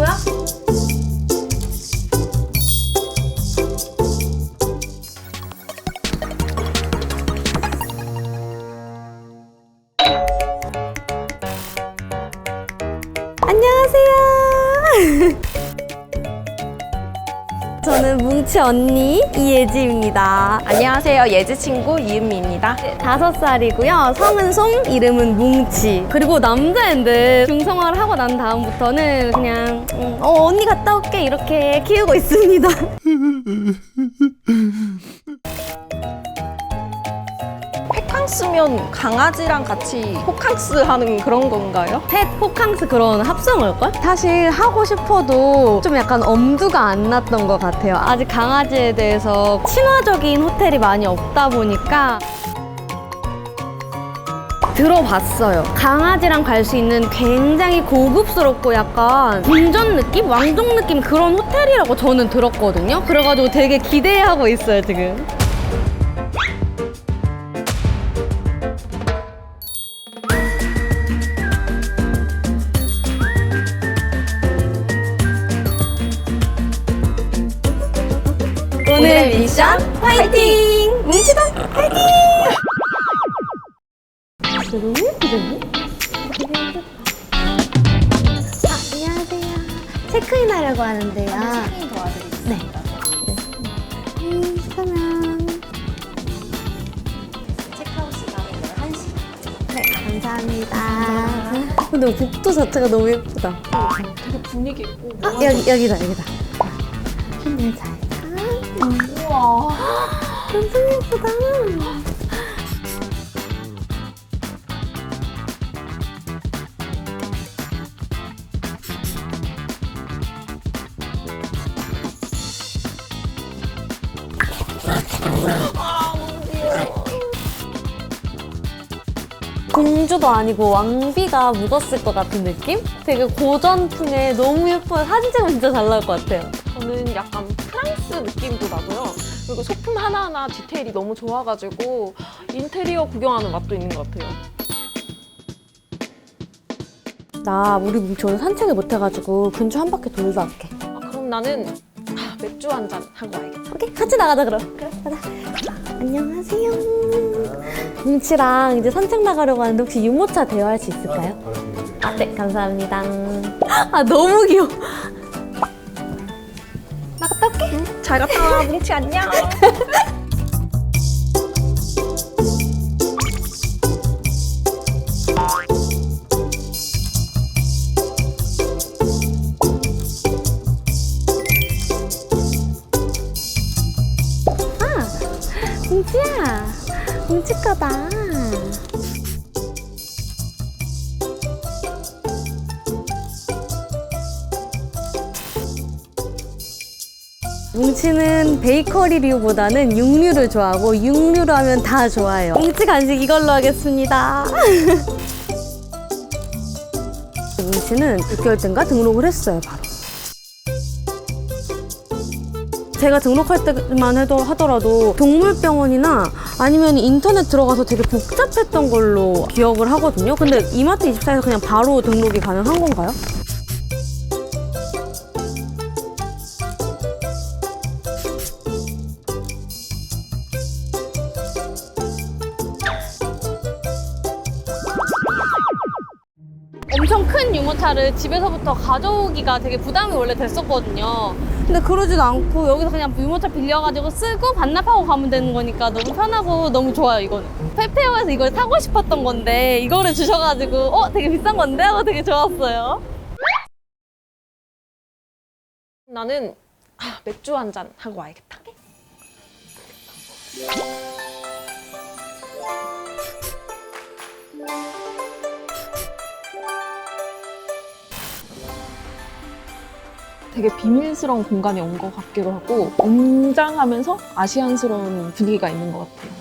뭐야? 저는 뭉치 언니 이예지입니다. 안녕하세요. 예지 친구 이은미입니다. 다섯 살이고요. 성은 송, 이름은 뭉치. 그리고 남자인데 중성화를 하고 난 다음부터는 그냥 음, 어 언니 갔다 올게 이렇게 키우고 있습니다. 페캉스면 강아지랑 같이 호캉스 하는 그런 건가요? 펫 호캉스 그런 합성을걸? 사실 하고 싶어도 좀 약간 엄두가 안 났던 것 같아요. 아직 강아지에 대해서 친화적인 호텔이 많이 없다 보니까 들어봤어요. 강아지랑 갈 수 있는 굉장히 고급스럽고 약간 궁전 느낌? 왕족 느낌 그런 호텔이라고 저는 들었거든요. 그래가지고 되게 기대하고 있어요, 지금. 뭉치다 파이팅! 너무 예쁘던데? 아, 안녕하세요. 체크인 하려고 하는데요. 체크인 도와드리겠습니다. 네. 음, 그러면. 체크아웃 시간은 11시. 네, 감사합니다. 근데 복도 자체가 너무 예쁘다. 되게 분위기 있고. 아, 여기, 여기다, 여기다. 힘을 잘 타. 우와. 엄청 예쁘다. 공주도 아니고 왕비가 묻었을 것 같은 느낌? 되게 고전풍에 너무 예뻐요. 사진 찍으면 진짜 잘 나올 것 같아요. 저는 약간 프랑스 느낌도 나고요. 그리고 소품 하나하나 디테일이 너무 좋아가지고 인테리어 구경하는 맛도 있는 것 같아요. 나 우리 뭉치 오늘 산책을 못 해가지고 근처 한 바퀴 돌다 올게. 아, 그럼 나는 아, 맥주 한 잔 하고 와야겠다. 오케이, 같이 나가자 그럼. 그래, 가자. 안녕하세요. 뭉치랑 이제 산책 나가려고 하는데 혹시 유모차 대여할 수 있을까요? 아, 네, 감사합니다. 아, 너무 귀여워. 잘 갔다 와, 뭉치 안녕. 아, 뭉치야. 뭉치 거다. 뭉치는 베이커리류보다는 육류를 좋아하고 육류로 하면 다 좋아해요. 뭉치 간식 이걸로 하겠습니다. 뭉치는 6개월 땐가 등록을 했어요, 바로. 제가 등록할 때만 해도 하더라도 동물병원이나 아니면 인터넷 들어가서 되게 복잡했던 걸로 기억을 하거든요. 근데 이마트 24에서 그냥 바로 등록이 가능한 건가요? 엄청 큰 유모차를 집에서부터 가져오기가 되게 부담이 원래 됐었거든요. 근데 그러지도 않고 여기서 그냥 유모차 빌려가지고 쓰고 반납하고 가면 되는 거니까 너무 편하고 너무 좋아요, 이거는. 페페어에서 이걸 사고 싶었던 건데 이거를 주셔가지고 어? 되게 비싼 건데? 하고 되게 좋았어요. 나는 아, 맥주 한 잔 하고 와야겠다. 되게 비밀스러운 공간에 온 것 같기도 하고 웅장하면서 아시안스러운 분위기가 있는 것 같아요.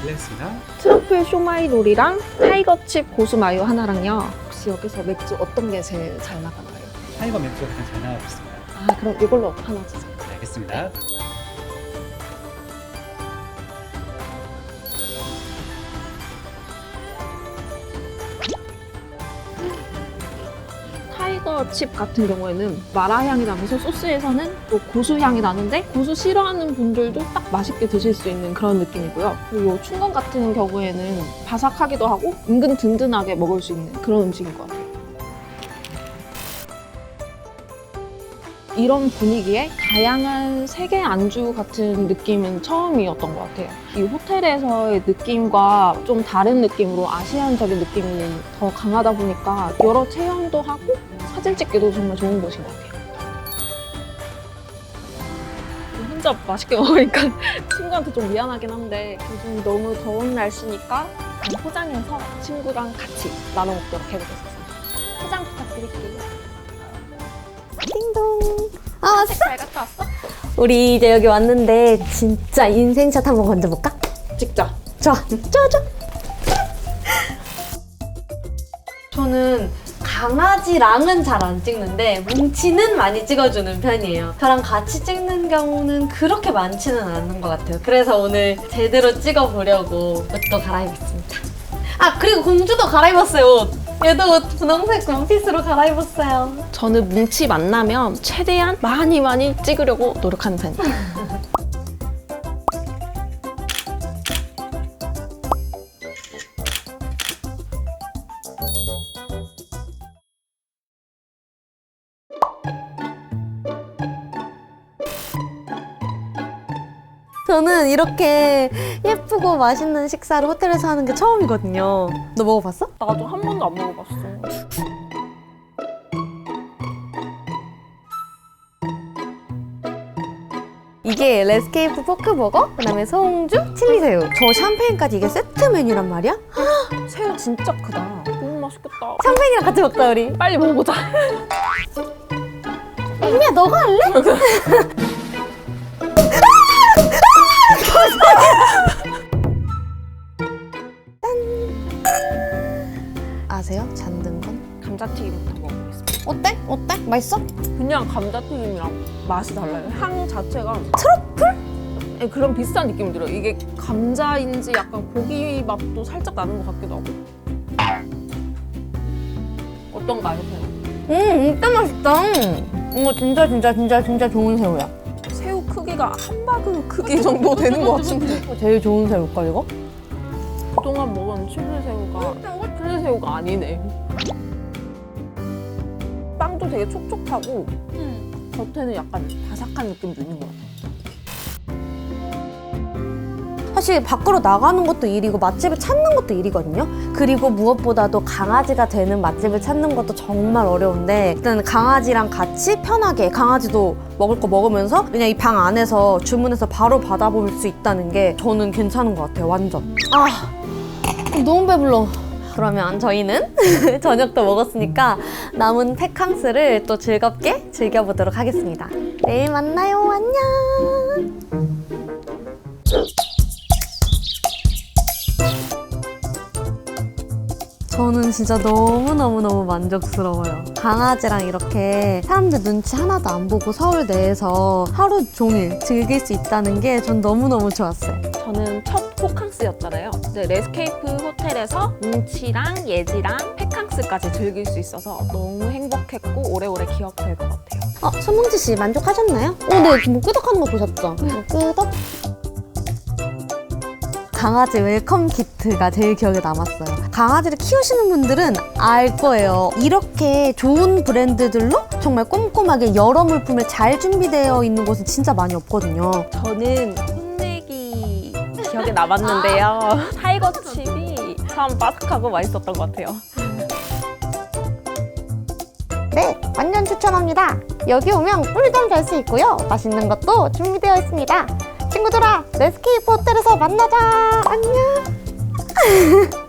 실례했습니다. 트러플 쇼마이 롤이랑 타이거칩 고수 마요 하나랑요. 혹시 여기서 맥주 어떤 게 제일 잘 나가나요? 타이거 맥주가 가장 잘 나가고 있습니다. 아 그럼 이걸로 하나 주세요. 네, 알겠습니다. 타이 타이거 칩 같은 경우에는 마라 향이 나면서 소스에서는 또 고수 향이 나는데 고수 싫어하는 분들도 딱 맛있게 드실 수 있는 그런 느낌이고요. 그리고 충건 같은 경우에는 바삭하기도 하고 은근 든든하게 먹을 수 있는 그런 음식인 것 같아요. 이런 분위기에 다양한 세계 안주 같은 느낌은 처음이었던 것 같아요. 이 호텔에서의 느낌과 좀 다른 느낌으로 아시안적인 느낌이 더 강하다 보니까 여러 체험도 하고 사진 찍기도 정말 좋은 곳인 것 같아요. 혼자 맛있게 먹으니까 친구한테 좀 미안하긴 한데 요즘 너무 더운 날씨니까 포장해서 친구랑 같이 나눠 먹도록 해보겠습니다. 포장 부탁드릴게요. 띵동. 아, 왔어? 잘 갔다 왔어? 우리 이제 여기 왔는데 진짜 인생샷 한번 건져볼까? 찍자. 좋아. 좋아, 좋아. 저는 강아지랑은 잘 안 찍는데 뭉치는 많이 찍어주는 편이에요. 저랑 같이 찍는 경우는 그렇게 많지는 않은 것 같아요. 그래서 오늘 제대로 찍어보려고 옷도 갈아입었습니다. 아 그리고 공주도 갈아입었어요 옷. 얘도 옷 분홍색 원피스로 갈아입었어요. 저는 뭉치 만나면 최대한 많이 많이 찍으려고 노력하는 편이에요. 저는 이렇게 예쁘고 맛있는 식사를 호텔에서 하는 게 처음이거든요. 너 먹어봤어? 나도 한 번도 안 먹어봤어. 이게 레스케이프 포크버거, 그다음에 송주, 칠리새우. 저 샴페인까지 이게 세트 메뉴란 말이야? 새우 진짜 크다. 너무 맛있겠다. 샴페인이랑 같이 먹자 우리. 빨리 먹어보자. 미야 너가 할래? 아세요? 잔든 건? 감자튀김부터 먹어보겠습니다. 어때? 어때? 맛있어? 그냥 감자튀김이랑 맛이 달라요. 향 자체가 트러플? 네, 그런 비슷한 느낌이 들어요. 이게 감자인지 약간 고기 맛도 살짝 나는 것 같기도 하고. 어떤가요, 새우? 음, 진짜 맛있다. 이거 진짜 진짜 진짜 진짜 좋은 새우야. 새우 크기가 함바그 크기 정도 되는 것 같은데. 제일 좋은 새우걸 이거? 그동안 먹은 칠리새우가 칠리새우가 아니네. 빵도 되게 촉촉하고 겉에는 약간 바삭한 느낌도 있는 것 같아요. 사실 밖으로 나가는 것도 일이고 맛집을 찾는 것도 일이거든요. 그리고 무엇보다도 강아지가 되는 맛집을 찾는 것도 정말 어려운데 일단 강아지랑 같이 편하게 강아지도 먹을 거 먹으면서 그냥 이 방 안에서 주문해서 바로 받아볼 수 있다는 게 저는 괜찮은 것 같아요. 완전. 아 너무 배불러. 그러면 저희는 저녁도 먹었으니까 남은 페캉스를 또 즐겁게 즐겨보도록 하겠습니다. 내일 만나요. 안녕. 저는 진짜 너무너무너무 만족스러워요. 강아지랑 이렇게 사람들 눈치 하나도 안 보고 서울 내에서 하루 종일 즐길 수 있다는 게 전 너무너무 좋았어요. 저는 첫 호캉스였잖아요. 근데 레스케이프 호텔에서 뭉치랑 예지랑 페캉스까지 즐길 수 있어서 너무 행복했고 오래오래 기억될 것 같아요. 어, 손뭉지 씨 만족하셨나요? 어, 네, 뭐 끄덕하는 거 보셨죠? 뭐 끄덕. 강아지 웰컴 키트가 제일 기억에 남았어요. 강아지를 키우시는 분들은 알 거예요. 이렇게 좋은 브랜드들로 정말 꼼꼼하게 여러 물품을 잘 준비되어 있는 곳은 진짜 많이 없거든요. 저는 기억에 남았는데요. 타이거 칩이 참 바삭하고 맛있었던 것 같아요. 네, 완전 추천합니다. 여기 오면 꿀잠 잘 수 있고요. 맛있는 것도 준비되어 있습니다. 친구들아, 레스케이프 호텔에서 만나자. 안녕.